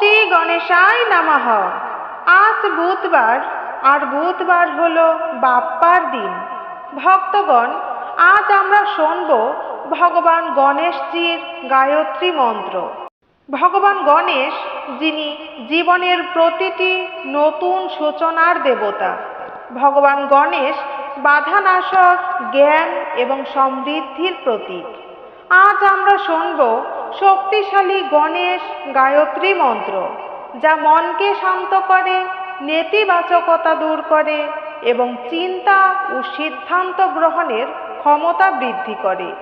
শ্রী গণেশায় নামাহ আজ বুধবার, আর বুধবার হলো বাপ্পার দিন। ভক্তগণ, আজ আমরা শুনব ভগবান গণেশজির গায়ত্রী মন্ত্র। ভগবান গণেশ, যিনি জীবনের প্রতিটি নতুন সূচনার দেবতা। ভগবান গণেশ বাধানাশক জ্ঞান এবং সমৃদ্ধির প্রতীক। আজ আমরা শুনব শক্তিশালী গণেশ গায়ত্রী মন্ত্র, যা মনকে শান্ত করে, নেতিবাচকতা দূর করে এবং চিন্তা ও সিদ্ধান্ত গ্রহণের ক্ষমতা বৃদ্ধি করে।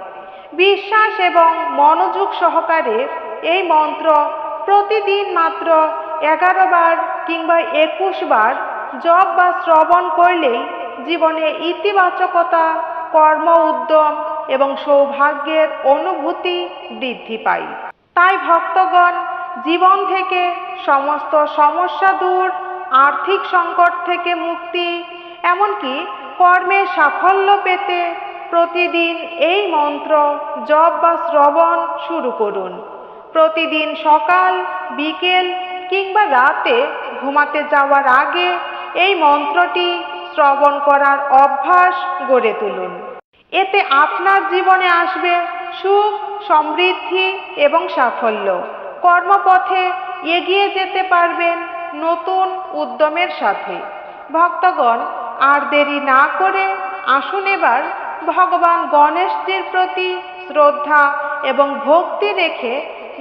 বিশ্বাস এবং মনোযোগ সহকারে এই মন্ত্র প্রতিদিন মাত্র এগারো বার কিংবা একুশ বার জপ বা শ্রবণ করলেই জীবনে ইতিবাচকতা, কর্ম উদ্যম এবং সৌভাগ্যের অনুভূতি বৃদ্ধি পায়। তাই ভক্তগণ, জীবন থেকে সমস্ত সমস্যা দূর, আর্থিক সংকট থেকে মুক্তি, এমনকি কর্মে সাফল্য পেতে প্রতিদিন এই মন্ত্র জপ বা শ্রবণ শুরু করুন। প্রতিদিন সকাল, বিকেল কিংবা রাতে ঘুমাতে যাওয়ার আগে এই মন্ত্রটি শ্রবণ করার অভ্যাস গড়ে তুলুন। এতে আপনার জীবনে আসবে সুখ, সমৃদ্ধি এবং সাফল্য। কর্মপথে এগিয়ে যেতে পারবেন নতুন উদ্যমের সাথে। ভক্তগণ, আর দেরি না করে আসুন এবার ভগবান গণেশজির প্রতি শ্রদ্ধা এবং ভক্তি রেখে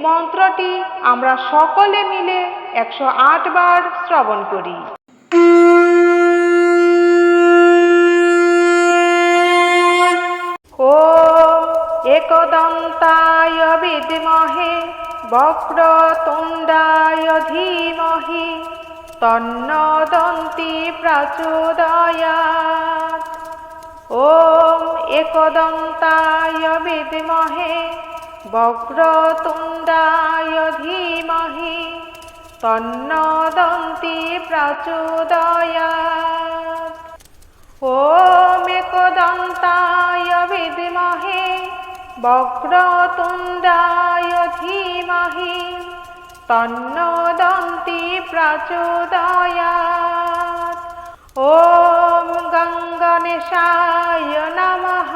মন্ত্রটি আমরা সকলে মিলে একশো আট বার শ্রবণ করি। দন্তায় বিদ্মহে, বক্রতুণ্ডায় ধীমহি তন্ন দন্তি প্রচোদয়াৎ ওম একদন্তায় বিদ্মহে, বক্রতুণ্ডায় ধীমহি তন্ন দন্তি প্রচোদয়াৎ ওম একদন্তায় বিদ্মহে वक्रतुण्डाय धीमहि तन्नोदन्ति प्रचोदयात् ॐ गङ्गणेशाय नमः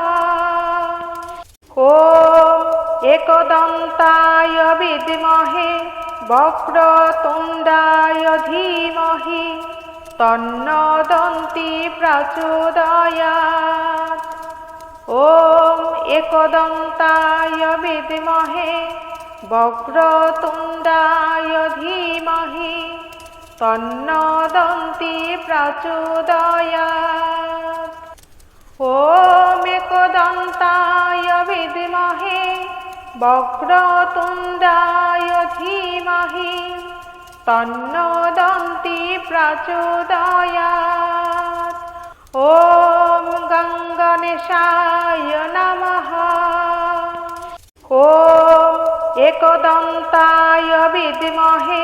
ॐ एकदन्ताय विद्महे वक्रतुण्डाय धीमहि তন্নদন্তি প্রচোদয়াৎ ॐ एकदन्ताय विद्महे वक्रतुण्डाय धीमहि तन्नदन्ति प्रचोदया ॐ एकदन्ताय विद्महे वक्रतुण्डाय धीमहि तन्नदन्ति प्रचोदया ॐ गङ्गनेशाय नमः ॐ एकदन्ताय विद्महे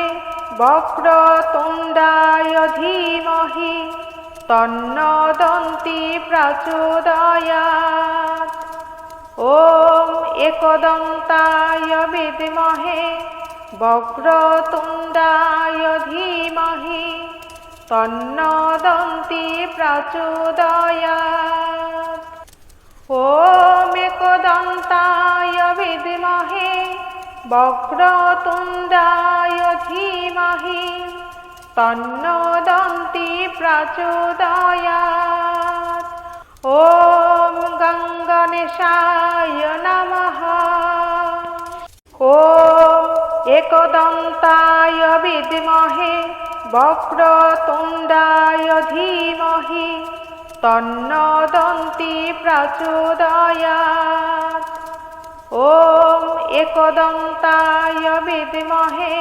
वक्रतुण्डाय धीमहि तन्नदन्ति प्रचोदयात् ॐ एकदन्ताय विद्महे वक्रतुण्डाय धीमहि तन्नदन्ति प्रचोदयात् ॐ एकदन्ताय विद्महे वक्रतुण्डाय धीमहि तन्नदन्ति प्रचोदयात् ॐ गङ्गणेशाय नमः ॐ एकदन्ताय विद्महे वक्रतुण्डाय धीमहि तन्नदन्ति प्रचोदयात् ॐ एकदन्ताय विद्महे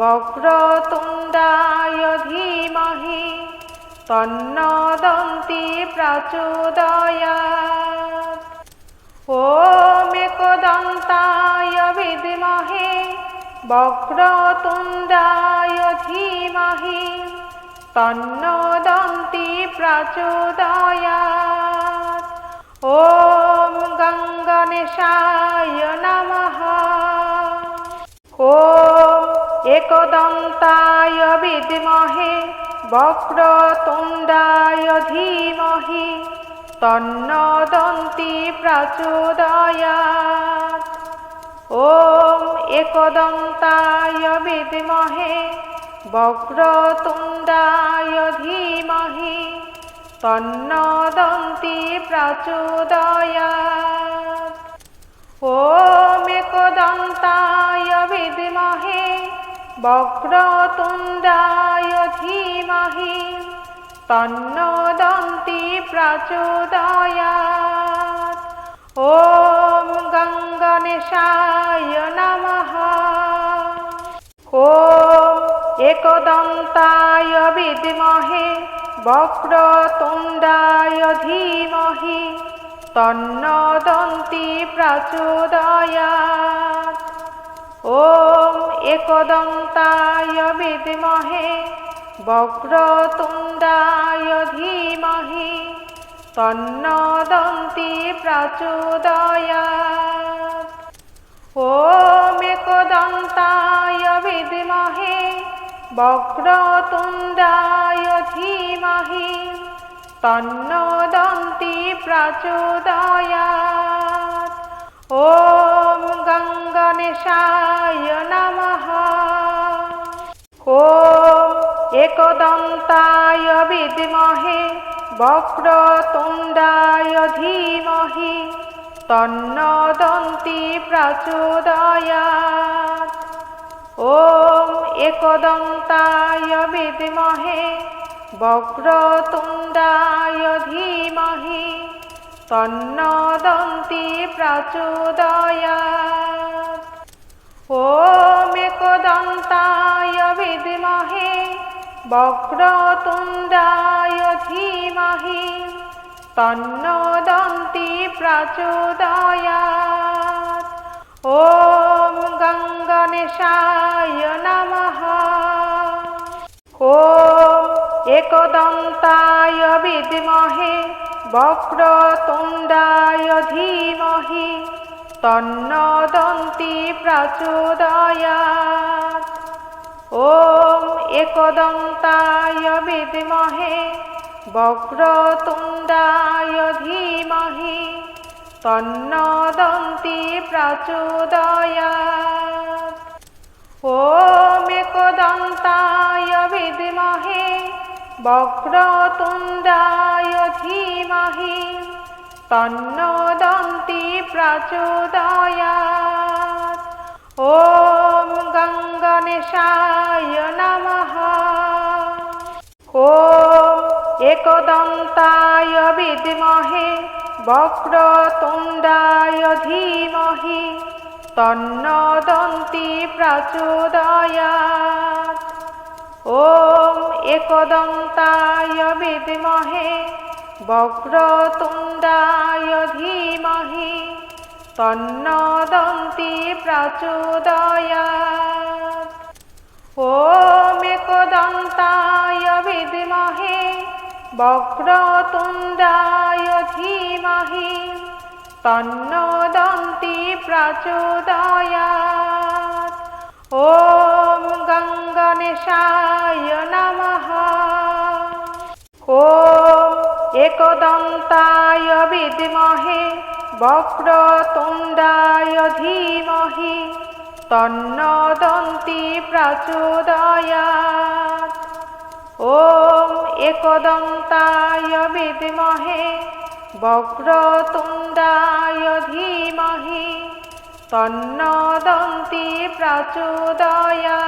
वक्रतुण्डाय धीमहि तन्नदन्ति प्रचोदयात् ॐ एकदन्ताय विद्महे वक्रतुण्डाय धीमहि तन्नोदन्ति प्रचोदयात् ॐ गङ्गणेशाय नमः ॐ একদন্তায় বিদ্মহে বক্রতুণ্ডায় ধীমহি তন্নদন্তি প্রচোদয়াৎ ॐ एकदन्ताय विद्महे वक्रतुण्डाय धीमहि तन्नदन्ति प्रचोदयात् ॐ एकदन्ताय विद्महे वक्रतुण्डाय धीमहि तन्नदन्ति प्रचोदयात् ॐ গণেশায় নম। ও একদন্তায় বিদমহে, বক্রতুণ্ডায় ধীমহে, তন্নদন্তি প্রচোদয়া ওম একদন্তায় বিদমহে, বক্রতুণ্ডায় ধীমহে, তন্নদন্তি প্রচোদয়া ॐ एकदन्ताय विद्महे वक्रतुण्डाय धीमहि तन्नोदन्ति प्रचोदयात् ॐ गङ्गणेशाय नमः ॐ एकदन्ताय विद्महे वक्रतुण्डाय धीमहि তন্নদন্তি প্রচোদয়া ওম একদন্তায় বিদমহে বক্রতুণ্ডায় ধীমহি তন্নদন্তি প্রচোদয়া ওম একদন্তায় বিদমহে বক্রতুণ্ডায় ধীমহি तन्नोदन्ति प्रचोदयात् ॐ गङ्गणेशाय नमः ॐ एकदन्ताय विद्महे वक्रतुण्डाय धीमहि तन्नोदन्ति प्रचोदयात् ॐ एकदन्ताय विद्महे वक्रतुण्डाय धीमहि तन्नदन्ति प्रचोदयात् ॐ एकदन्ताय विद्महे वक्रतुण्डाय धीमहि तन्नदन्ति प्रचोदयात् ॐ गङ्गणेशाय नमः ॐ एकदन्ताय विद्महे वक्रतुण्डाय धीमहि तन्नदन्ति प्रचोदयात् ॐ एकदन्ताय विद्महे वक्रतुण्डाय धीमहि तन्नदन्ति प्रचोदयात् ॐ एकदन्ताय विद्महे वक्रतुण्डाय धीमहि तन्नोदन्ति प्रचोदयात् ॐ गङ्गणेशाय नमः ॐ एकदन्ताय विद्महे वक्रतुण्डाय धीमहि তন্নদন্তি প্রচোদয়া ওম একদন্তায় বিদ্মহে বক্রতুণ্ডায় ধীমহি তন্নদন্তি প্রচোদয়া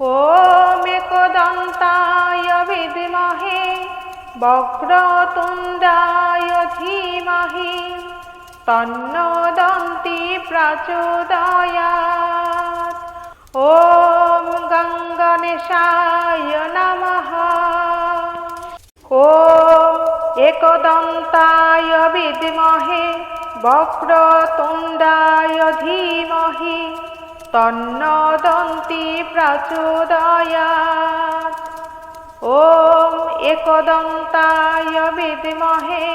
ওম একদন্তায় বিদ্মহে বক্রতুণ্ডায় ধীমহি तन्नोदन्ति प्रचोदयात् ॐ गङ्गणेशाय नमः ॐ एकदन्ताय विद्महे वक्रतुण्डाय धीमहि तन्नोदन्ति प्रचोदयात् ॐ एकदन्ताय विद्महे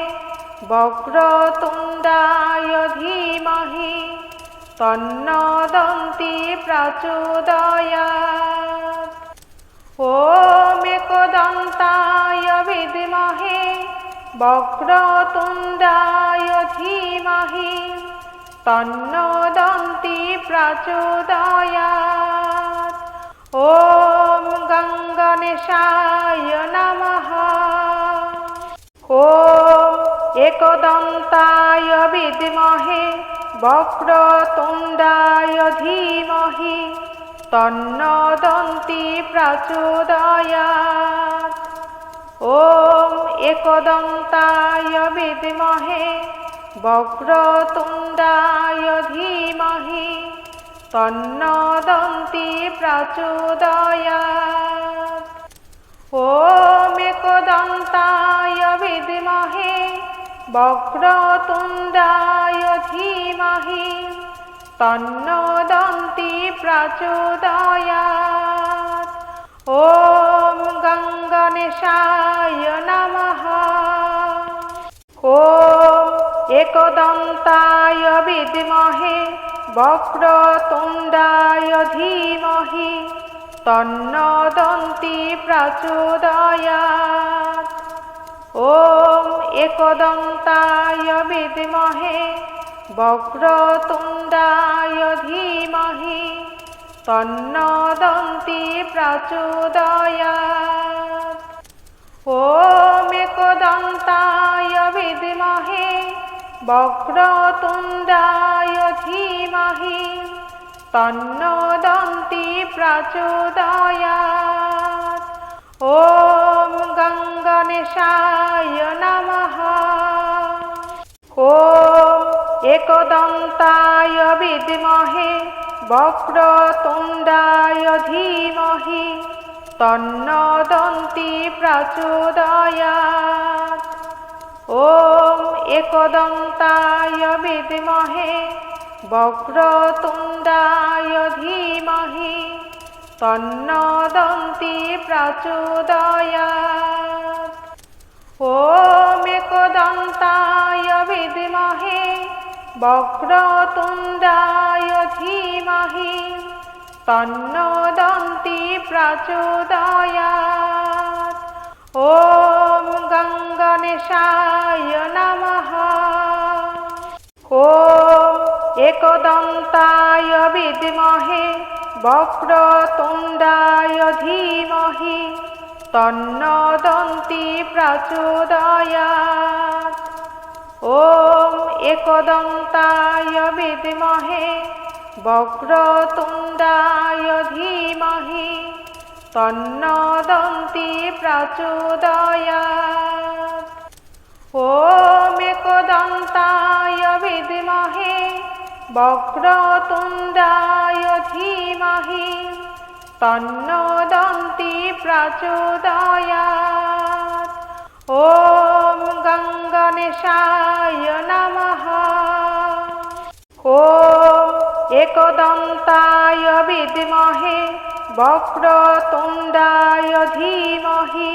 वक्रतुण्डाय धीमहि তন্নদন্তি প্রচোদয়াৎ ॐ एकदन्ताय विद्महे वक्रतुण्डाय धीमहि तन्नोदन्ति प्रचोदयात् ॐ गङ्गणेशाय দন্তায় বিদ্মহে, বক্রতুণ্ডায় ধীমহি তন্ন দন্তি প্রচোদয়া ওম একদন্তায় বিদ্মহে, বক্রতুণ্ডায় ধীমহি তন্ন দন্তি প্রচোদয়া ওম একদন্তায় বিদ্মহে विद्महे वक्रतुण्डाय धीमहि তন্নদন্তি প্রচোদয়াৎ ॐ গঙ্গণেশায় নমঃ ॐ एकदन्ताय विद्महे वक्रतुण्डाय धीमहि तन्नदन्ति प्रचोदयात् ॐ एकदन्ताय विद्महे वक्रतुण्डाय धीमहि तन्नदन्ति प्रचोदयात् ॐ एकदन्ताय विद्महे वक्रतुण्डाय धीमहि तन्नदन्ति प्रचोदयात् ॐ गङ्गणेशाय नमः ॐ एकदन्ताय विद्महे वक्रतुण्डाय धीमहि तन्नदन्ति प्रचोदयात् ॐ एकदन्ताय विद्महे वक्रतुण्डाय धीमहि तन्नदन्ति प्रचोदयात् ॐ एकदन्ताय विद्महे वक्रतुण्डाय धीमहि तन्नदन्ति प्रचोदयात् ॐ गङ्गणेशाय नमः ॐ एकदन्ताय विद्महे वक्रतुण्डाय धीमहि तन्नदन्ति प्रचोदयात् ॐ एकदन्ताय विद्महे वक्रतुण्डाय धीमहि तन्नदन्ति प्रचोदयात् ॐ एकदन्ताय विद्महे वक्रतुण्डाय धीमहि तन्नदन्ति प्रचोदयात् ॐ गङ्गणेशाय नमः ॐ एकदन्ताय विद्महे वक्रतुण्डाय धीमहि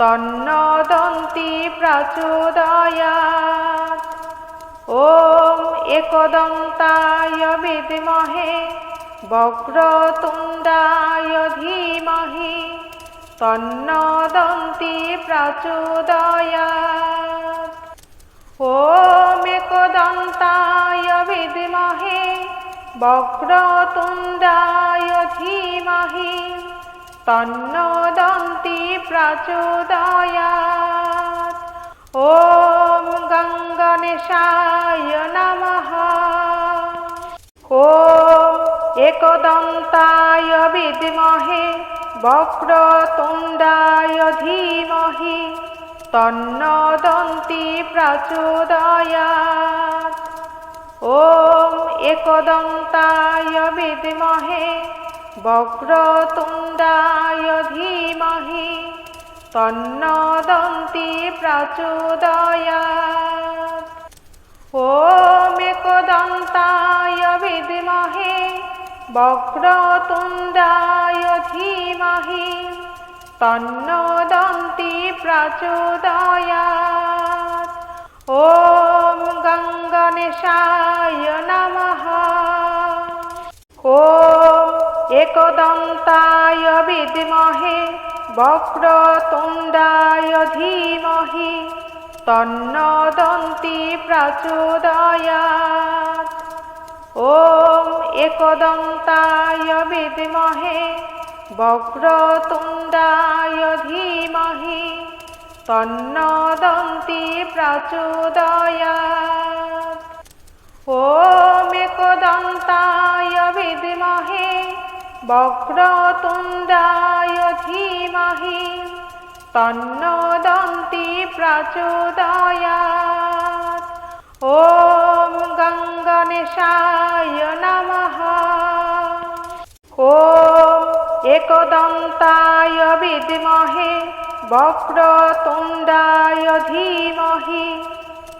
तन्नदन्ति प्रचोदयात् ॐ एकदन्ताय विद्महे वक्रतुण्डाय धीमहि तन्नदन्ति प्रचोदयात् ॐ एकदन्ताय विद्महे वक्रतुण्डाय धीमहि तन्नदन्ति प्रचोदयात् ॐ गङ्गणेशाय नमः ॐ एकदन्ताय विद्महे वक्रतुण्डाय धीमहि तन्नदन्ति प्रचोदयात् ॐ एकदन्ताय विद्महे वक्रतुण्डाय धीमहि तन्नदन्ति प्रचोदयात् ॐ एकदन्ताय विद्महे वक्रतुण्डाय धीमहि तन्नदन्ति प्रचोदयात् ॐ गङ्गणेशाय नमः ॐ एकदन्ताय विद्महे वक्रतुण्डाय धीमहि तन्नो दन्ति प्रचोदयात् ॐ एकदन्ताय विद्महे वक्रतुण्डाय धीमहि तन्नो दन्ति प्रचोदयात् ॐ एकदन्ताय विद्महे বক্রতুণ্ডায় ধীমহি তন্ন দন্তি প্রচোদয়াৎ। ওম গঙ্গনেশায় নমঃ। ওম একদন্তায় বিদ্মহে বক্রতুণ্ডায় ধীমহি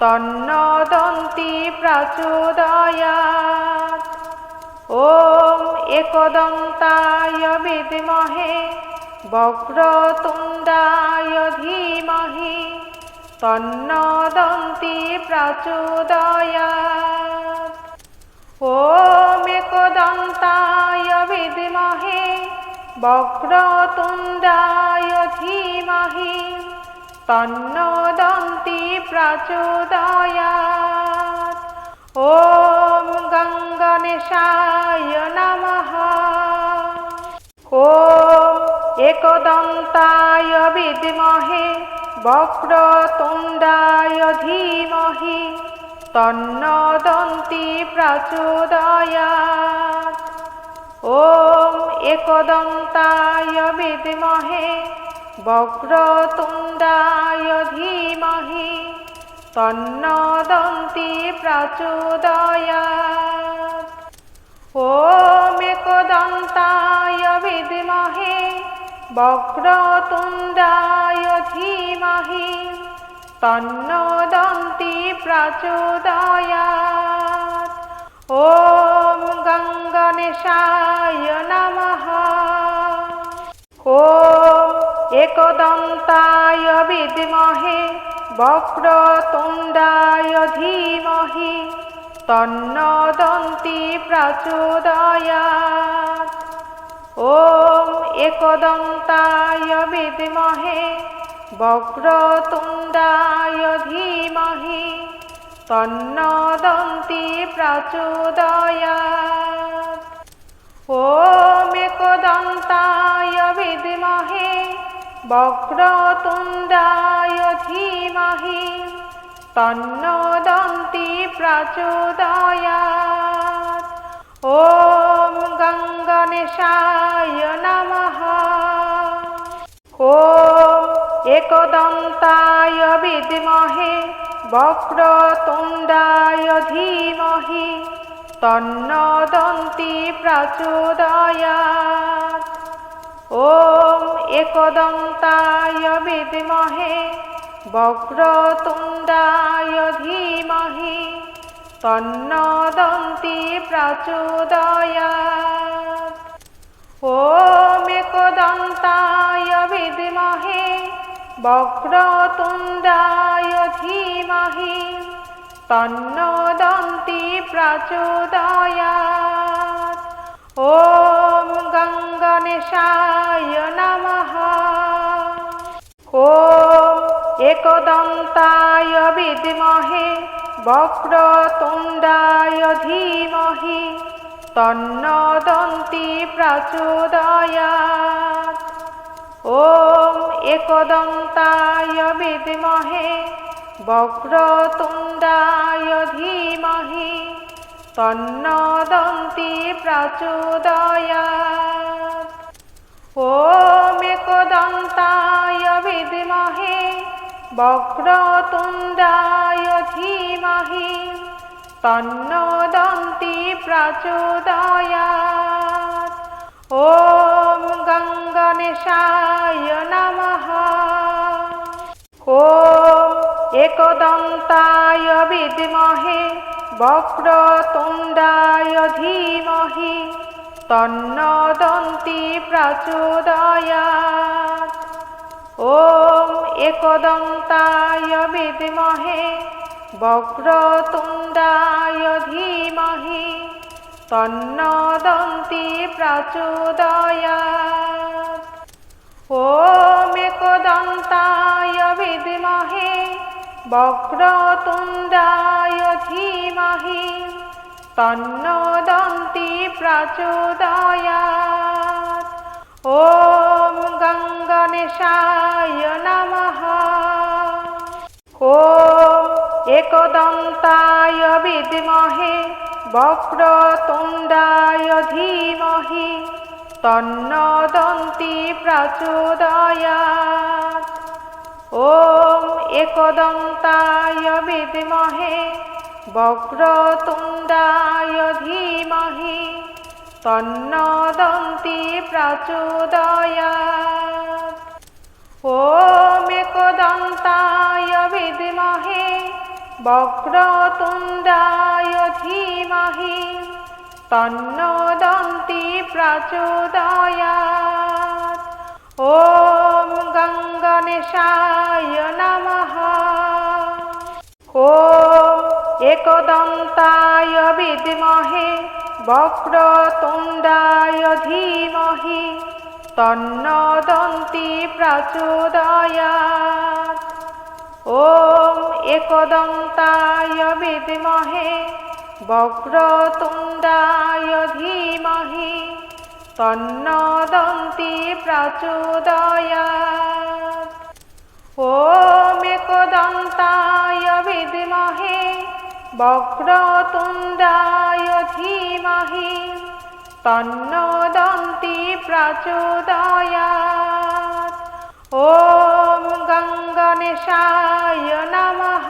তন্ন দন্তি প্রচোদয়াৎ। ॐ एकदन्ताय विद्महे वक्रतुण्डाय धीमहि तन्नो दन्ति प्रचोदयात् ॐ एकदन्ताय विद्महे वक्रतुण्डाय धीमहि तन्नो दन्ति प्रचोदयात् ॐ गङ्गणेशाय ॐ एकदन्ताय विद्महे वक्रतुण्डाय धीमहि तन्नो दन्ति प्रचोदयात् ॐ एकदन्ताय विद्महे वक्रतुण्डाय धीमहि तन्नो दन्ति प्रचोदयात् ॐ एकदन्ताय विद्महे वक्रतुण्डाय धीमहि तन्नो दन्ति प्रचोदयात् ॐ गङ्गणेशाय नमः ॐ एकदन्ताय विद्महे वक्रतुण्डाय धीमहि তন্নদন্তি প্রাচোদয়া ওম একদন্তায় বিদ্মহে, বক্রতুণ্ডায় ধীমহি। তন্নদন্তি প্রাচোদয়া ওম একদন্তায় বিদ্মহে, বক্রতুণ্ডায় ধীমহি। তন্নদন্তি प्रचोदयात् ॐ गङ्गणेशाय नमः ॐ एकदन्ताय विद्महे वक्रतुण्डाय धीमहि तन्नो दन्ति प्रचोदयात् ॐ एकदन्ताय विद्महे বক্রতুণ্ডায় ধীমহি তন্নদন্তি প্রচোদয়া। ওমেকদন্তায় বিদ্মহে বক্রতুণ্ডায় ধীমহি তন্নদন্তি প্রচোদয়া। ওম গঙ্গনেশায় নমঃ। ওম एकदन्ताय विद्महे वक्रतुण्डाय धीमहि तन्नो दन्ति प्रचोदयात् ॐ एकदन्ताय विद्महे वक्रतुण्डाय धीमहि तन्नो दन्ति प्रचोदयात् ॐ एकदन्ताय विद्महे वक्रतुण्डाय धीमहि तन्नो दन्ति प्रचोदयात् ॐ गङ्गणेशाय नमः ॐ एकदन्ताय विद्महे वक्रतुण्डाय धीमहि तन्नो दन्ति प्रचोदयात् ॐ एकदन्ताय विद्महे वक्रतुण्डाय धीमहि তন্নদন্তি প্রচোদয়াৎ ॐ एकदन्ताय विद्महे वक्रतुण्डाय धीमहि तन्नोदन्ति प्रचोदयात् ॐ गङ्गनेशाय नमः ॐ एकदन्ताय विद्महे वक्रतुण्डाय धीमहि तन्नदन्ति प्रचोदयात् ॐ एकदन्ताय विद्महे वक्रतुण्डाय धीमहि तन्नदन्ति प्रचोदयात् ॐ एकदन्ताय विद्महे वक्रतुण्डाय धीमहि তন্নদন্তি প্রচোদয়াৎ ॐ গঙ্গণেশায় নমঃ ॐ एकदन्ताय विद्महे वक्रतुण्डाय धीमहि तन्नदन्ति प्रचोदयात् ॐ एकदन्ताय विद्महे वक्रतुण्डाय धीमहि तन्नदन्ति प्रचोदयात् ॐ एकदन्ताय विद्महे वक्रतुण्डाय धीमहि तन्नदन्ति प्रचोदयात् ॐ गङ्गणेशाय नमः